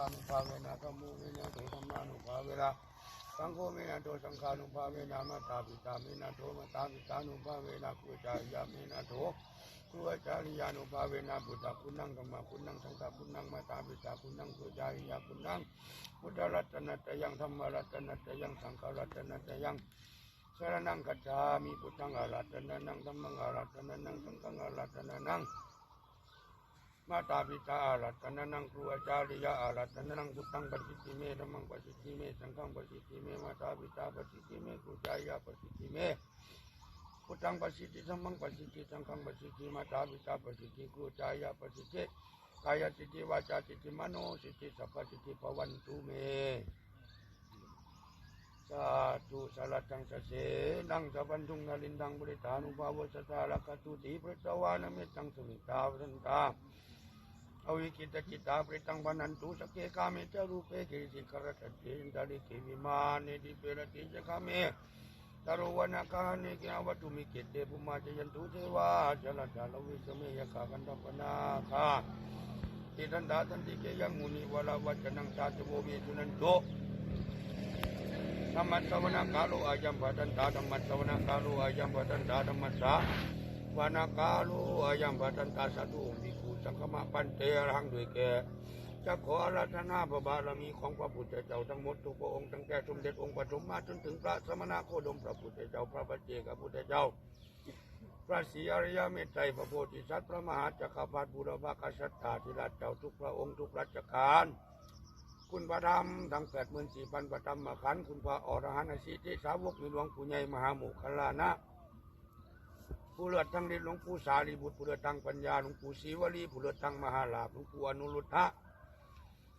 านุภาเวนะธรรมูเวนะโตธรรมานุภาเวนะสังโฆเวนะโตสังฆานุภาเวนะมาตาปิตาเมนะโตมาตาปิตานุภาเวนะกุจายาเมนะโตกุจาริยานุภาเวนะพุทธคุณนังธรรมคุณนังสังฆคุณนังมาตาปิตาคุณนังกุจาริยาคุณนังพุทธรัตนะตยังธรรมรัตนะตยังสังฆรัตนะตยังสรนังกัจฉามิพุทธังอารัตนานังธัมมังอารัตนานังสังฆังอารัตนานัง มาตาปิตาอารัตนานังครูอาจาริยาอารัตนานังพุทธังปฏิทิเมธัมมังปฏิทิเมสังฆังปฏิทิเม มาตาปิตาปฏิทิเมครูจายาปฏิทิเมพุทธังปฏิทิธัมมังปฏิทิสังฆังปฏิทิมาตาปิตาปฏิทิครูจายาปฏิทิกายติทิวาจาติทิมโนสิทิสัพพติทิภวันตุเม สาธุสารตังสะเสนังสัพพันธุงนลินดังบริตานุภาเวสตาลกตุติปริตวานเมตังสุมิตาวันตาอวิกิตจิตาปริตังพันันตุสกเกกาเมจารูเปกิริสิกรตตินตาลิกิวิมานิดิเปรติจกาเมตารวนาคานิกิอาวัตุมิเกตเตภุมาจยันตุเทวาจลจาลวิสเมยกากันตปนาคาติทันดาตันติเกยังมุนิวลาวัจนังสาธุโวเมตุนันโต ธรรมะสวนาคาโลอายัมปะตันตาธรรมะสวนาคาโลอายัมปะตันตาธรรมะสาวนาคาโลอายัมปะตันตาสาธุมิคู ิ สังฆมาปันเตอรหังด้วยแก่จะขอราธนาพระบารมีของพระพุทธเจ้าทั้งหมดทุกพระองค์ตั้งแต่สมเด็จองค์ปฐมมาจนถึงพระสมณโคดมพระพุทธเจ้าพระปัจเจกพุทธเจ้า พระศรีอริยเมตไตรพระโพธิสัตว์พระมหาจักรพรรดิบุรพกษัตริย์ธิราชเจ้าทุกพระองค์ทุกรัชกาลคุณพระธรรมทั้งแปดหมื่นสี่พันพระธรรมขันธ์คุณพระอรหันต์สิทธิสาวกในหลวงปู่ใหญ่มหาหมู่คลานะ ผู้เลือดทั้งฤทธิ์หลวงปู่สารีบุตรผู้เลือดทั้งปัญญาหลวงปู่ศรีวลีผู้เลือดทั้งมหาลาภหลวงปู่อนุรุทธะ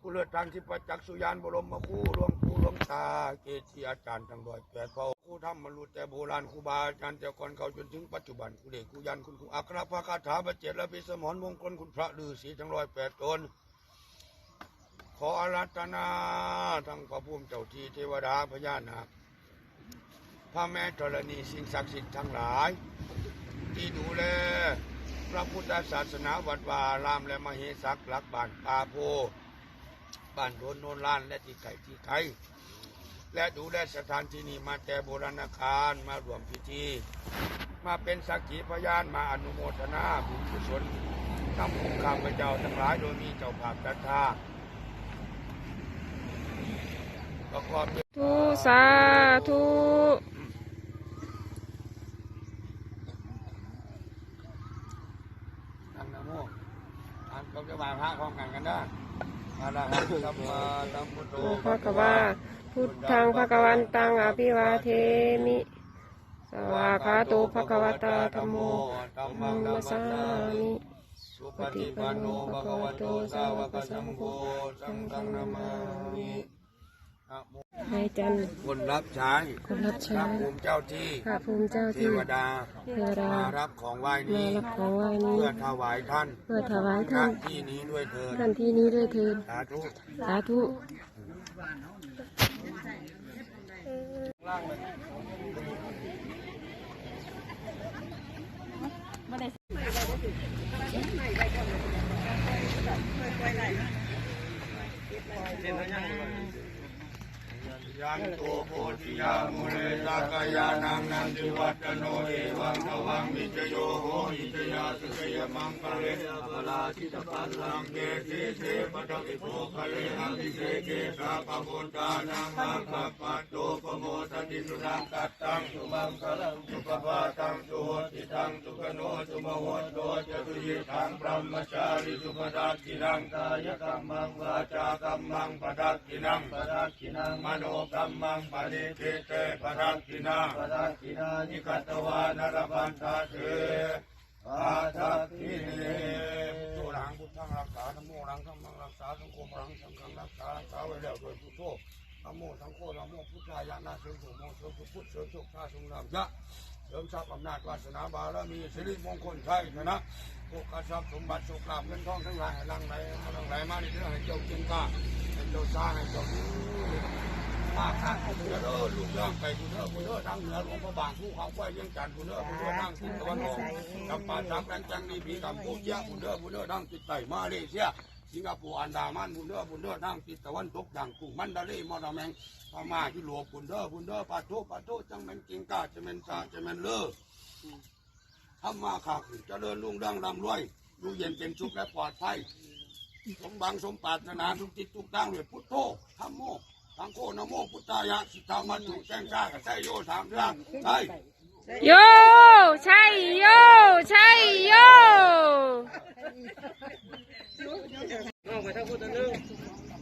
ผู้เลือดทั้งที่ประจักสุยานบรมครูหลวงปู่หลวงตาเกจิอาจารย์ทั้งร้อยแปดพระครูธรรมมรุแต่โบราณครูบาอาจารย์แต่ก่อนเขาจนถึงปัจจุบันครูเด็กครูยันคุณครูอัครพระคาถาบรเจตและพิสมรมงคลคุณพระฤาษีทั้งร้อยแปดตนขออารัตนาทั้งพระภูมิเจ้าที่เทวดาพญานาคพระแม่ธรณีสิ่งศักดิ์สิทธิ์ทั้งหลาย ที่ดูแลพระพุทธศาสนาวัดวารามและมเหสักหลักบ้านปาโพบ้านโดนโนนลานและที่ไก่ที่ไข่และดูแลสถานที่นี้มาแต่โบราณกาลมารวมพิธี มาเป็นสักขีพยานมาอนุโมทนาบุญกุศลทำบุญข้าพเจ้าทั้งหลายโดยมีเจ้าภาพศรัทธาประกอบด้วยทุสาธุ อันนะ โมอันก็จะบายพระพร้อมกันกันได้อะระหังสัมมาสัมพุทโธพระกวาพุทธังพระกวันตังอภิวาเทมิ สวากขาโตภะคะวตาธัมโมธัมธัมัมงมนัสมสาสามิมิสุปฏิปันโนภะคะวะโตสาวกสังโฆสังฆังนามามินะโม นายจันทร์คนรับใช้คนรับพใช้ระภูมิเจ้าที่พระภูมิเจ้าเทที่วดาเทวดามารับของไหว้มานี้ รับของไหว้นี้ เพื่อถวายท่านเพื่อถวายณท่านที่นี้ด้วยเถิดท่านที่นี้ด้วยเถิดสาธุสาธุ ล่างเลย นโตโพธิยามุเลสากายานังนันติวัตโนเอวังทวัง ลาทิตปัลลังเกเทเทปะทวิโภคะเลอภิเศเกสาปโมตานังอาคาปัตโตปโมทติสุนังกัตตังสุมังคลังสุปปาตังสุโหติตังสุขโนสุมโหโตจตุยิทังพรหมจาริสุปดักขินังกายกรรมังวาจากรรมังปดักขินังปดักขินังมโนกรรมังปณิเทเตปดักขินังปดักขินานิกัตวานรพันธาเถ อาทักขิเนตุหลังพุทธังรักษาธรรมโมรังธรรมังรักษาสังโฆรังสังฆังรักษารักษาไว้แล้วโดยพุทโธธรรมโมสังโฆธรรมโมพุทธายะนาเสริมสุโมเสริมสุพุทธเสริมสุขท่าทรงนามยะเสริมทรัพย์อำนาจวาสนาบารมีสิริมงคลชัยชนะโภคทรัพย์สมบัติสุขลาภเงินทองทั้งหลายหลังไหลมาหลังไหลมาในเรื่องให้เจ้ากินกาให้เจ้าสร้างให้เจ้า มาข้างคุณเด้อลูกย่างไปคุณเด้อคุณเด้อทางเหนือหลวงพระบางผู้เขาไว้ยังจันทร์คุณเด้อคุณเด้อทางทิศตะวันออกจำปาสามแรงจังดีพีกับผู้เจ้าคุณเด้อคุณเด้อทางทิศใต้มาเลเซียสิงคโปร์อันดามันบุญเด้อบุญเด้อทางทิศตะวันตกอย่างกรุงมันดาเลมอนาแมงพม่ายุโรปบุญเด้อบุญเด้อปาโตปาโตจังแม่นกิงกาจะแมนซาจะแมนเลอทำมาขาขึ้นเจริญรุ่งเรืองร่ำรวยอยู่เย็นเป็นสุขและปลอดภัยสมบังสมปรารถนาทุกทิศทุกทางเลยพุทโธธรรมโม สังโฆนะโมพุทธายะสิทธามัจจุแจ้งจ้ากับใช้โยสามเรื่องได้โยใช่โยใช่โยน้องไปทั้งพูดตัวนึง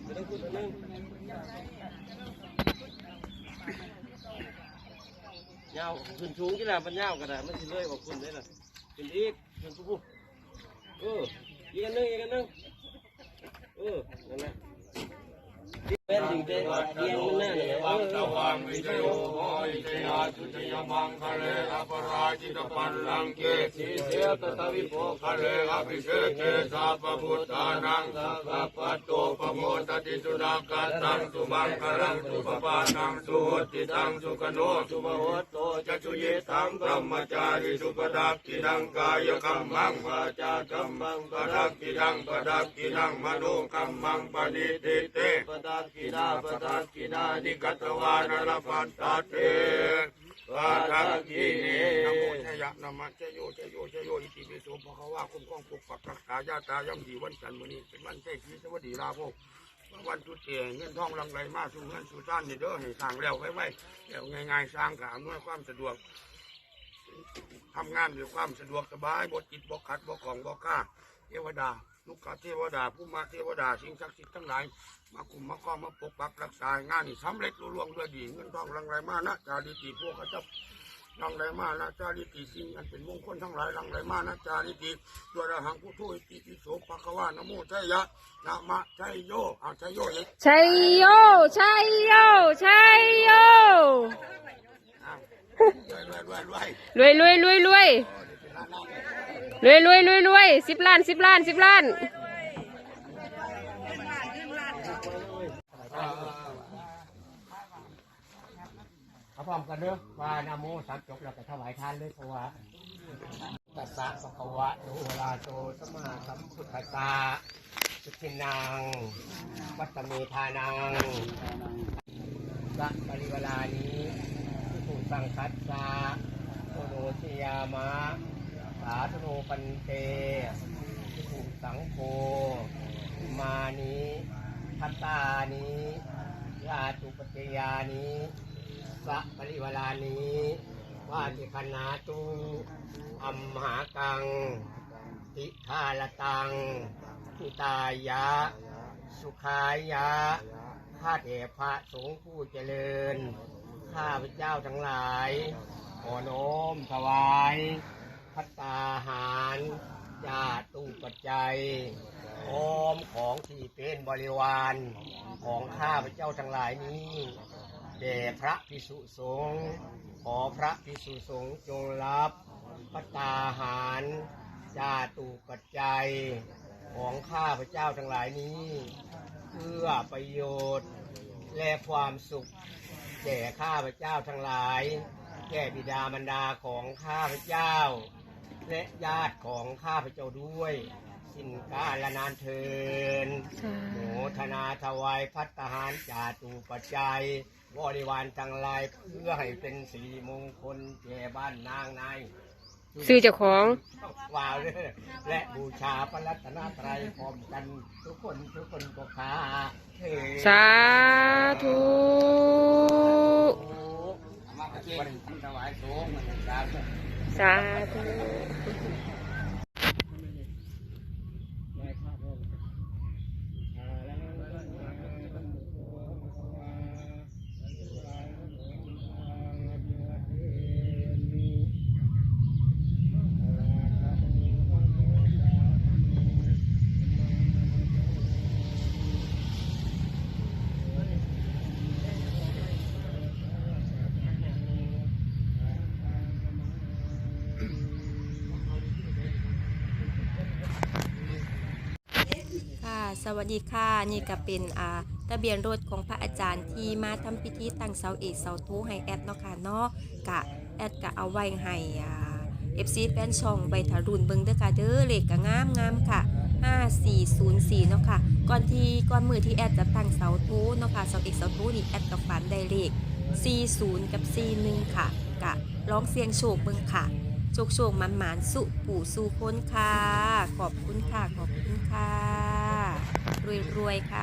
ไปทั้งพูดตัวนึงยาวขึ้นสูงกี่ละมันยาวกระดาษมันสิเลยบอกคุณได้ล่ะขึ้นอีกขึ้นปุ๊บเอออีกอันหนึงอีกอันหนึงเออนั่นแหละเป็นถึงจะเรี ยนมันแน่เลยเอวังอตะวันวิจโย อิจยาสุจยมังคะเลอปราจิตปันลังเกสีเสตตวิโภคะเลอภิเศษเกสัพพุทธานังสัพพะโตปโมตติสุนาคาตังสุมังคลังสุปปานังสุหติตังสุขโนสุมโหโตจัตุเยตังพรหมจาริสุปดักกินังกายกรรมังวาจากรรมังปดักกินังปดักกินังมโนกรรมังปณิทิเตปตากินาปตากินานิกัตวานรพันตาเตวาทักขีเนนะโมชยะนะมะชโยชโยชโยอิติปิโสภะคะวะคุ้มครองปกปักรักษาญาตายำดีวันจันทร์มื้อนี้เป็นวันเทพีสวัสดีลาภกวันจุดเตียเงินทองลังไหลมาสู่เงินสู่ท่านนี่เด้อให้สร้างแล้วไว้ไว้แล้วง่ายๆสร้างกอำนวยความสะดวกทำงานด้วยความสะดวกสบายบ่จิตบ่ขัดบ่ของบ่ข้าเทวดา ลูกกาเทวดาผู้มาเทวดาสิ่งศักดิ์สิทธิ์ทั้งหลายมาคุมมาค้อมมาปกปักรักษางานนี่สำเร็จลุล่วงด้วยดีเงินทองรังไหลมานะจาริติพวกเขาเจับรังไหลมานะจาริติสิ่งอันเป็นมงคลทั้งหลายรังไหลมานะจาริติตัวระหังพุทโธอิติปิโสภะคะวานะโมชัยยะนะมะชัยโยเอาชัยโยเอกใช่โยใช่โยใช่โยอ้าวรวยรวยรวยรวยรวยรวยรวยรวย รวยรวยรวยรวยสิบล้านสิบล้านสิบล้านเอาพร้อมกันเด้อว่านาโมสามจบแล้วก็ถวายทานเลยเพราะว่าตัสสะปะคะวะโตอระหะโตสมาสัมพุทธัสสะสุทินัง วัตเมธานังสัปริวลานี้สุสังคัสสะโอโนชยามะ สาธุโนปันเตสุสังโฆมานิพัตตานิยาตุปฏิยานิสัปริวลานีวาจิคณาตุอัมหากังติคาลตังทิตายะ สุขายะ ข้าแต่พระสงฆ์ผู้เจริญ ข้าพเจ้าทั้งหลาย ขอน้อมถวายพัตตา ตุปัจจัยพร้อมของที่เป็นบริวารของข้าพเจ้าทั้งหลายนี้แด่พระพิสุสงฆ์ขอพระพิสุสงฆ์จงรับพัตตาหารจาตุปัจจัยของข้าพเจ้าทั้งหลายนี้ เพื่อประโยชน์ และความสุขแก่ข้าพเจ้าทั้งหลาย แก่บิดามารดาของข้าพเจ้า และญาติของข้าพเจ้าด้วย สิ้นกาลนานเทินโมทนาถวายพัฒหารจาตุปัจจัยบริวารทั้งหลายเพื่อให้เป็นสีมงคลแก่บ้านนางในายซื้อเจ้าของว้าวเลยและบูชาพระรัตนตรัยพร้อมกันทุกคนทุกคนก็คาเถิดสาธุเอามาประเคนถวายสงฆ์มัน สาธุ วัสดีค่ะ นี่ก็เป็นอ่าทะเบียนรถของพระอาจารย์ที่มาทำพิธีตั้งเสาเอกเสาโทให้แอดเนาะค่ะเนาะกะแอดกะเอาไว้ให้อ่า FC แฟนช่องใบถารุนเบิงเด้อค่ะเด้อเลขก็งามงามค่ะ5404เนาะค่ะ ก่อนที่ก่อนมือที่แอดจะตั้งเสาโทเนาะค่ะเสาเอกเสาโทนี่แอดกับฝันได้เลข40 กับ 41 ค่ะ กะร้องเสียงโชคเบิงค่ะโชคโชคมันหมานสุปู่สู่คนค่ะ ขอบคุณค่ะ ขอบคุณค่ะ รวยๆค่ะ